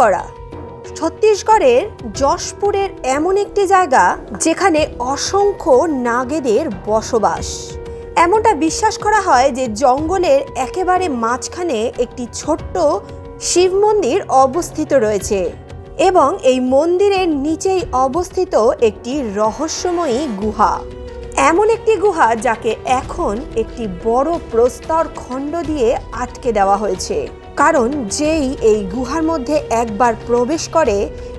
করা। ছত্তিশগড়ের যশপুরের এমন একটি জায়গা যেখানে অসংখ্য নাগেদের বসবাস। এমনটা বিশ্বাস করা হয় যে জঙ্গলের একেবারে মাঝখানে একটি ছোট্ট শিব মন্দির অবস্থিত রয়েছে এবং এই মন্দিরের নিচেই অবস্থিত একটি রহস্যময়ী গুহা। এমন একটি গুহা যাকে এখন একটি বড় প্রস্তর খণ্ড দিয়ে আটকে দেওয়া হয়েছে। কারণ যেই এই গুহার মধ্যে একবার প্রবেশ করে,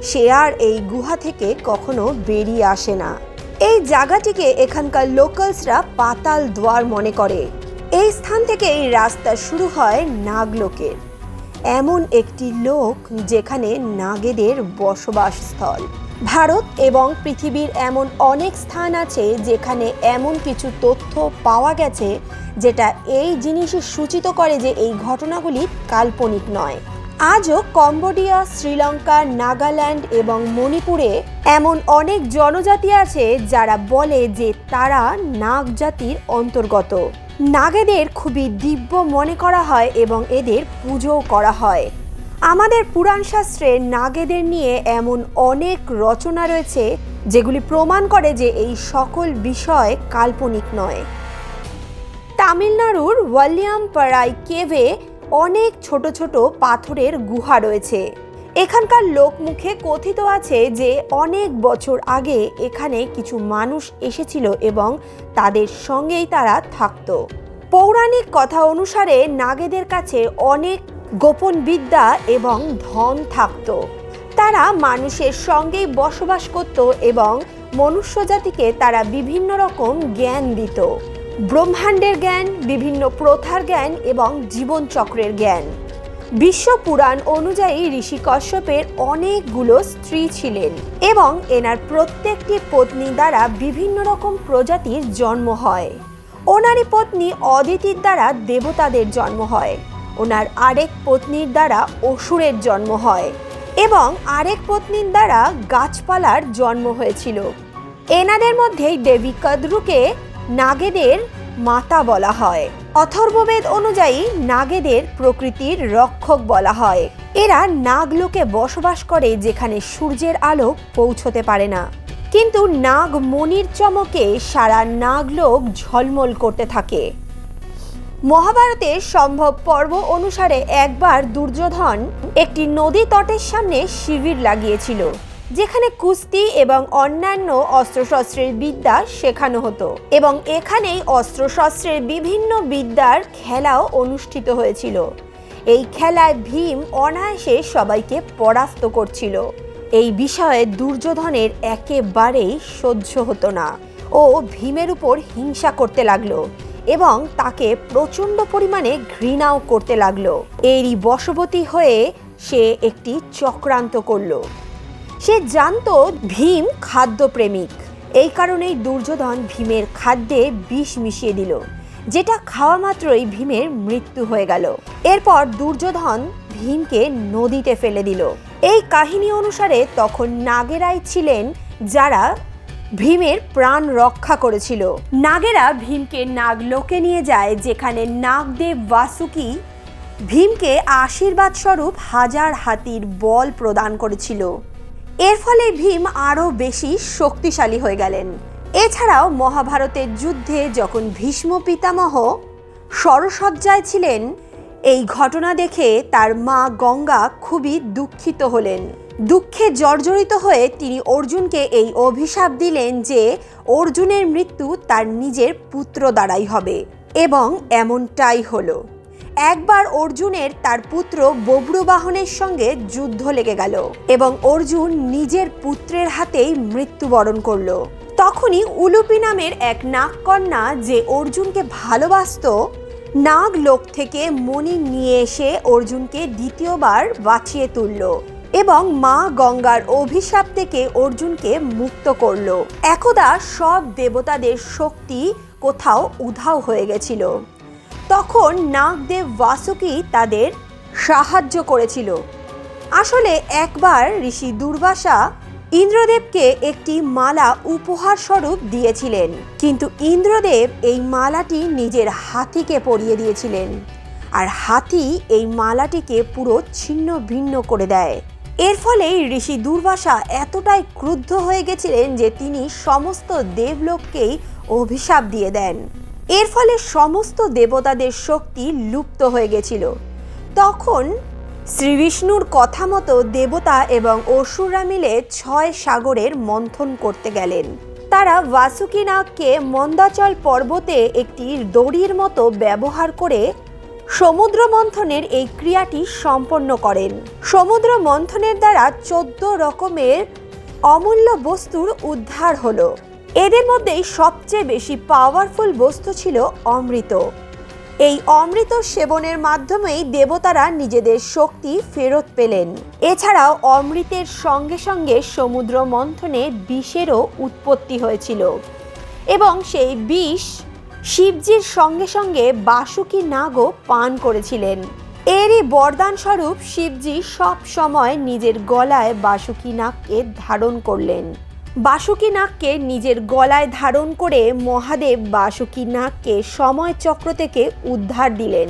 সে আর এই গুহা থেকে কখনো বেরিয়ে আসে না। এই জায়গাটিকে এখানকার লোকালসরা পাতাল দ্বার মনে করে। এই স্থান থেকে এই রাস্তা শুরু হয় নাগলোকের। এমন একটি লোক যেখানে নাগেদের বসবাসস্থল। ভারত এবং পৃথিবীর এমন অনেক স্থান আছে যেখানে এমন কিছু তথ্য পাওয়া গেছে যেটা এই জিনিসই সূচিত করে যে এই ঘটনাগুলি কাল্পনিক নয়। আজও কম্বোডিয়া, শ্রীলঙ্কা, নাগাল্যান্ড এবং মণিপুরে এমন অনেক জনজাতি আছে যারা বলে যে তারা নাগ জাতির অন্তর্গত। নাগেদের খুবই দিব্য মনে করা হয় এবং এদের পুজোও করা হয়। আমাদের পুরাণ শাস্ত্রে নাগেদের নিয়ে এমন অনেক রচনা রয়েছে, যেগুলি প্রমাণ করে যে এই সকল বিষয় কাল্পনিক নয়। তামিলনাড়ুর ওয়ালিয়ামপাড়াই কেভে অনেক ছোট ছোট পাথরের গুহা রয়েছে। এখানকার লোকমুখে কথিত আছে যে অনেক বছর আগে এখানে কিছু মানুষ এসেছিল এবং তাদের সঙ্গেই তারা থাকতো। পৌরাণিক কথা অনুসারে নাগেদের কাছে অনেক গোপন বিদ্যা এবং ধন থাকতো। তারা মানুষের সঙ্গেই বসবাস করত এবং মনুষ্যজাতিকে তারা বিভিন্ন রকম জ্ঞান দিত। ব্রহ্মাণ্ডের জ্ঞান, বিভিন্ন প্রথার জ্ঞান এবং জীবনচক্রের জ্ঞান। বিশ্ব পুরাণ অনুযায়ী ঋষি কশ্যপের অনেকগুলো স্ত্রী ছিলেন এবং এনার প্রত্যেকটি পত্নী দ্বারা বিভিন্ন রকম প্রজাতির জন্ম হয়। ওনারই পত্নী অদিতির দ্বারা দেবতাদের জন্ম হয়। ওনার আরেক পত্নীর দ্বারা অসুরের জন্ম হয় এবং আরেক পত্নীর দ্বারা গাছপালার জন্ম হয়েছিল। এনাদের মধ্যেই দেবী কদ্রুকে নাগেদের মাতা বলা হয়। অথর্ববেদ অনুযায়ী নাগেদের প্রকৃতির রক্ষক বলা হয়। এরা নাগলোকে বসবাস করে যেখানে সূর্যের আলো পৌঁছতে পারে না। কিন্তু নাগ মনির চমকে সারা নাগলোক ঝলমল করতে থাকে। মহাভারতের সম্ভব পর্ব অনুসারে একবার দুর্যোধন একটি নদী তটের সামনে শিবির লাগিয়েছিল, যেখানে কুস্তি এবং অন্যান্য অস্ত্রশস্ত্রের বিদ্যা শেখানো হতো এবং এখানেই অস্ত্রশস্ত্রের বিভিন্ন বিদ্যার খেলাও অনুষ্ঠিত হয়েছিল। এই খেলায় ভীম অনায়াসে সবাইকে পরাস্ত করছিল। এই বিষয়ে দুর্যোধনের একেবারেই সহ্য হতো না ও ভীমের উপর হিংসা করতে লাগল। এবং তাকে প্রচণ্ড পরিমাণে ঘৃণাও করতে লাগল। এরই বশবতী হয়ে সে একটি চক্রান্ত করল। সে জানতো ভীম খাদ্যপ্রেমিক। এই কারণেই দুর্যোধন ভীমের খাদ্যে বিষ মিশিয়ে দিল, যেটা খাওয়া মাত্রই ভীমের মৃত্যু হয়ে গেল। এরপর দুর্যোধন ভীমকে নদীতে ফেলে দিল। এই কাহিনী অনুসারে তখন নাগেরাই ছিলেন যারা ভীমের প্রাণ রক্ষা করেছিল। নাগেরা ভীমকে নাগলোকে নিয়ে যায়, যেখানে নাগদেব বাসুকি ভীমকে আশীর্বাদ স্বরূপ হাজার হাতির বল প্রদান করেছিল। এর ফলে ভীম আরও বেশি শক্তিশালী হয়ে গেলেন। এছাড়াও মহাভারতের যুদ্ধে যখন ভীষ্ম পিতামহ সরসজ্জায় ছিলেন, এই ঘটনা দেখে তার মা গঙ্গা খুবই দুঃখিত হলেন। দুঃখে জর্জরিত হয়ে তিনি অর্জুনকে এই অভিশাপ দিলেন যে অর্জুনের মৃত্যু তার নিজের পুত্র দ্বারাই হবে। এবং এমনটাই হলো। একবার অর্জুনের তার পুত্র বব্রুবাহনের সঙ্গে যুদ্ধ লেগে গেল এবং অর্জুন নিজের পুত্রের হাতেই মৃত্যুবরণ করল। তখনই উলুপি নামের এক নাগকন্যা যে অর্জুনকে ভালোবাসত নাগ লোক থেকে মণি নিয়ে এসে অর্জুনকে দ্বিতীয়বার বাঁচিয়ে তুলল। এবং মা গঙ্গার অভিশাপ থেকে অর্জুনকে মুক্ত করল। একদা সব দেবতাদের শক্তি কোথাও উধাও হয়ে গেছিল। তখন নাগদেব বাসুকি তাদের সাহায্য করেছিল। আসলে একবার ঋষি দুর্বাসা ইন্দ্রদেবকে একটি মালা উপহার স্বরূপ দিয়েছিলেন। কিন্তু ইন্দ্রদেব এই মালাটি নিজের হাতিকে পরিয়ে দিয়েছিলেন। আর হাতি এই মালাটিকে পুরো ছিন্ন ভিন্ন করে দেয়। এর ফলেই ঋষি দুর্বাসা এতটাই ক্রুদ্ধ হয়ে গেছিলেন যে তিনি সমস্ত দেবলোককেই অভিশাপ দিয়ে দেন। এর ফলে সমস্ত দেবতাদের শক্তি লুপ্ত হয়ে গেছিল। তখন শ্রী বিষ্ণুর কথা মতো দেবতা এবং অসুররা মিলে ছয় সাগরের মন্থন করতে গেলেন। তারা বাসুকিনাগকে মন্দাচল পর্বতে একটি দড়ির মতো ব্যবহার করে সমুদ্র মন্থনের এই ক্রিয়াটি সম্পন্ন করেন। সমুদ্র মন্থনের দ্বারা চোদ্দ রকমের অমূল্য বস্তুর উদ্ধার হলো। এদের মধ্যেই সবচেয়ে বেশি পাওয়ারফুল বস্তু ছিল অমৃত। এই অমৃত সেবনের মাধ্যমেই দেবতারা নিজেদের শক্তি ফেরত পেলেন। এছাড়াও অমৃতের সঙ্গে সঙ্গে সমুদ্র মন্থনে বিষেরও উৎপত্তি হয়েছিল। এবং সেই বিষ শিবজির সঙ্গে সঙ্গে বাসুকি নাগও পান করেছিলেন। এরই বরদান স্বরূপ শিবজি সব সময় নিজের গলায় বাসুকি নাগকে ধারণ করলেন। বাসুকি নাগকে নিজের গলায় ধারণ করে মহাদেব বাসুকি নাগকে সময় চক্র থেকে উদ্ধার দিলেন।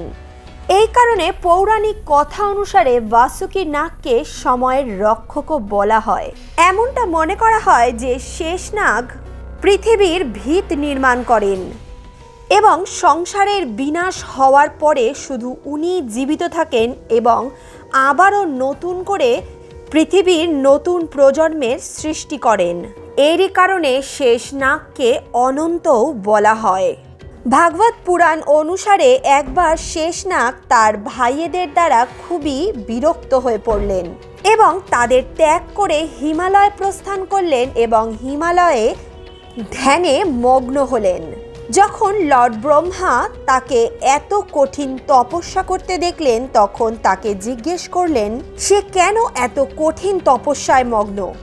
এই কারণে পৌরাণিক কথা অনুসারে বাসুকি নাগকে সময়ের রক্ষকও বলা হয়। এমনটা মনে করা হয় যে শেষ নাগ পৃথিবীর ভিত নির্মাণ করেন। এবং সংসারের বিনাশ হওয়ার পরে শুধু উনি জীবিত থাকেন এবং আবারও নতুন করে পৃথিবীর নতুন প্রজন্মের সৃষ্টি করেন। এরই কারণে শেষনাগকে অনন্তও বলা হয়। ভাগবত পুরাণ অনুসারে একবার শেষ শেষনাগ তার ভাইয়েদের দ্বারা খুবই বিরক্ত হয়ে পড়লেন এবং তাদের ত্যাগ করে হিমালয় প্রস্থান করলেন এবং হিমালয়ে ধ্যানে মগ্ন হলেন। যখন লর্ড ব্রহ্মা তাকে এত কঠিন তপস্যা করতে দেখলেন, তখন তাকে জিজ্ঞেস করলেন, সে কেন এত কঠিন তপস্যায় মগ্ন?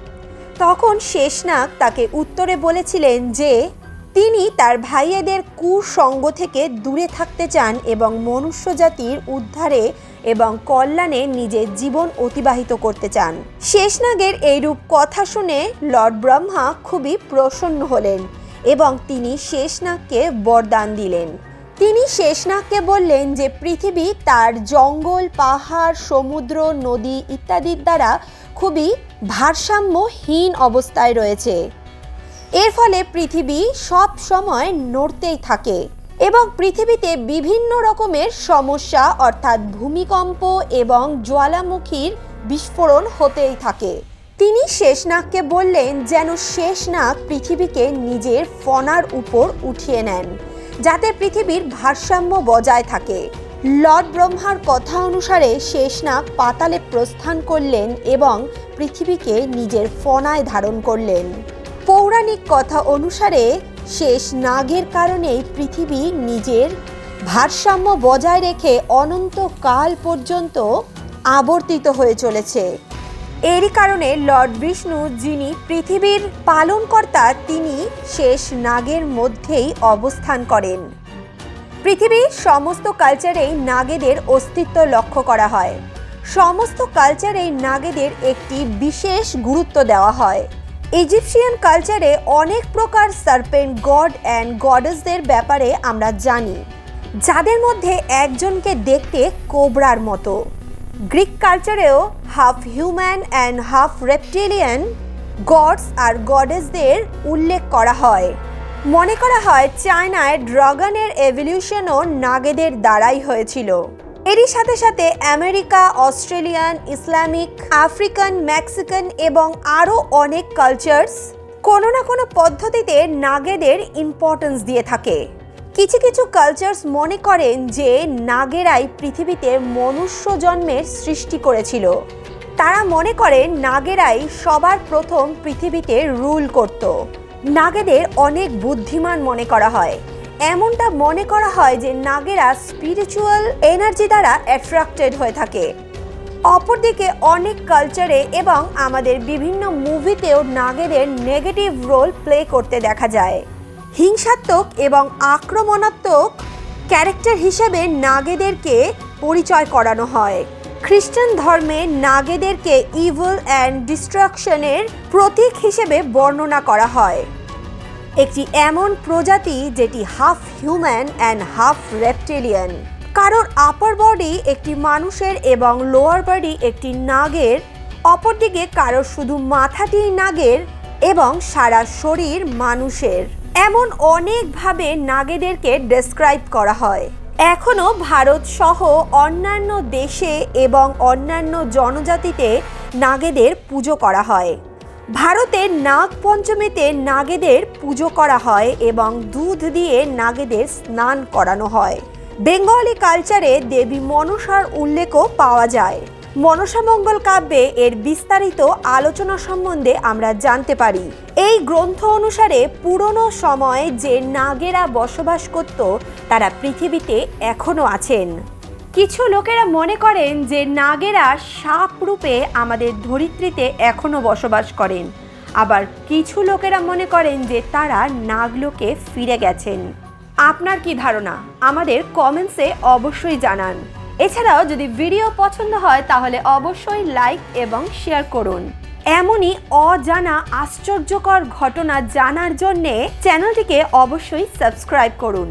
তখন শেষনাগ তাকে উত্তরে বলেছিলেন যে, তিনি তার ভাইয়েদের কুসঙ্গ থেকে দূরে থাকতে চান এবং মনুষ্য জাতির উদ্ধারে এবং কল্যাণে নিজের জীবন অতিবাহিত করতে চান। শেষনাগের এইরূপ কথা শুনে লর্ড ব্রহ্মা খুবই প্রসন্ন হলেন। এবং তিনি শেষনাগকে বরদান দিলেন। তিনি শেষনাগকে বললেন যে, পৃথিবী তার জঙ্গল, পাহাড়, সমুদ্র, নদী ইত্যাদির দ্বারা খুবই ভারসাম্যহীন অবস্থায় রয়েছে। এর ফলে পৃথিবী সব সময় নড়তেই থাকে এবং পৃথিবীতে বিভিন্ন রকমের সমস্যা, অর্থাৎ ভূমিকম্প এবং জ্বালামুখীর বিস্ফোরণ হতেই থাকে। তিনি শেষনাগকে বললেন যেন শেষনাগ পৃথিবীকে নিজের ফনার উপর উঠিয়ে নেন, যাতে পৃথিবীর ভারসাম্য বজায় থাকে। লর্ড ব্রহ্মার কথা অনুসারে শেষনাগ পাতালে প্রস্থান করলেন এবং পৃথিবীকে নিজের ফনায় ধারণ করলেন। পৌরাণিক কথা অনুসারে শেষ নাগের কারণেই পৃথিবী নিজের ভারসাম্য বজায় রেখে অনন্ত কাল পর্যন্ত আবর্তিত হয়ে চলেছে। এরই কারণে লর্ড বিষ্ণু, যিনি পৃথিবীর পালনকর্তা, তিনি শেষ নাগের মধ্যেই অবস্থান করেন। পৃথিবীর সমস্ত কালচারেই নাগেদের অস্তিত্ব লক্ষ্য করা হয়। সমস্ত কালচারেই নাগেদের একটি বিশেষ গুরুত্ব দেওয়া হয়। ইজিপশিয়ান কালচারে অনেক প্রকার সার্পেন্ট, গড অ্যান্ড গডেসদের ব্যাপারে আমরা জানি, যাদের মধ্যে একজনকে দেখতে কোবরার মতো। Greek কালচারেও half human and half reptilian gods আর গডেসদের উল্লেখ করা হয়। মনে করা হয় চায়নায় ড্রাগনের এভলিউশনও নাগেদের দ্বারাই হয়েছিল। এরই সাথে সাথে America, Australian, Islamic, African, Mexican এবং আরও অনেক কালচার্স কোনো না কোনো পদ্ধতিতে নাগেদের ইম্পর্টেন্স দিয়ে থাকে। কিছু কিছু কালচার্স মনে করেন যে নাগেরাই পৃথিবীতে মনুষ্য জন্মের সৃষ্টি করেছিল। তারা মনে করেন নাগেরাই সবার প্রথম পৃথিবীতে রুল করত। নাগেদের অনেক বুদ্ধিমান মনে করা হয়। এমনটা মনে করা হয় যে নাগেরা স্পিরিচুয়াল এনার্জি দ্বারা অ্যাট্রাক্টেড হয়ে থাকে। অপরদিকে অনেক কালচারে এবং আমাদের বিভিন্ন মুভিতেও নাগেদের নেগেটিভ রোল প্লে করতে দেখা যায়। হিংসাত্মক এবং আক্রমণাত্মক ক্যারেক্টার হিসেবে নাগেদেরকে পরিচয় করানো হয়। খ্রিস্টান ধর্মে নাগেদেরকে ইভল অ্যান্ড ডিস্ট্রাকশনের প্রতীক হিসেবে বর্ণনা করা হয়। একটি এমন প্রজাতি যেটি half human and half reptilian কারোর আপার বডি একটি মানুষের এবং লোয়ার বডি একটি নাগের, অপরদিকে কারও শুধু মাথাটি নাগের এবং সারা শরীর মানুষের। এমন অনেকভাবে নাগেদেরকে ডেসক্রাইব করা হয়। এখনও ভারত সহ অন্যান্য দেশে এবং অন্যান্য জনজাতিতে নাগেদের পুজো করা হয়। ভারতে নাগ পঞ্চমীতে নাগেদের পুজো করা হয় এবং দুধ দিয়ে নাগেদের স্নান করানো হয়। বেঙ্গলি কালচারে দেবী মনসার উল্লেখও পাওয়া যায়। মনসামঙ্গল কাব্যে এর বিস্তারিত আলোচনা সম্বন্ধে আমরা জানতে পারি। এই গ্রন্থ অনুসারে পুরনো সময়ে যে নাগেরা বসবাস করত, তারা পৃথিবীতে এখনও আছেন। কিছু লোকেরা মনে করেন যে নাগেরা সাপ রূপে আমাদের ধরিত্রীতে এখনও বসবাস করেন। আবার কিছু লোকেরা মনে করেন যে তারা নাগলোকে ফিরে গেছেন। আপনার কি ধারণা? আমাদের কমেন্টসে অবশ্যই জানান। এছাড়াও যদি ভিডিও পছন্দ হয়, তাহলে অবশ্যই লাইক এবং শেয়ার করুন। এমনই অজানা আশ্চর্যকর ঘটনা জানার জন্যে চ্যানেলটিকে অবশ্যই সাবস্ক্রাইব করুন।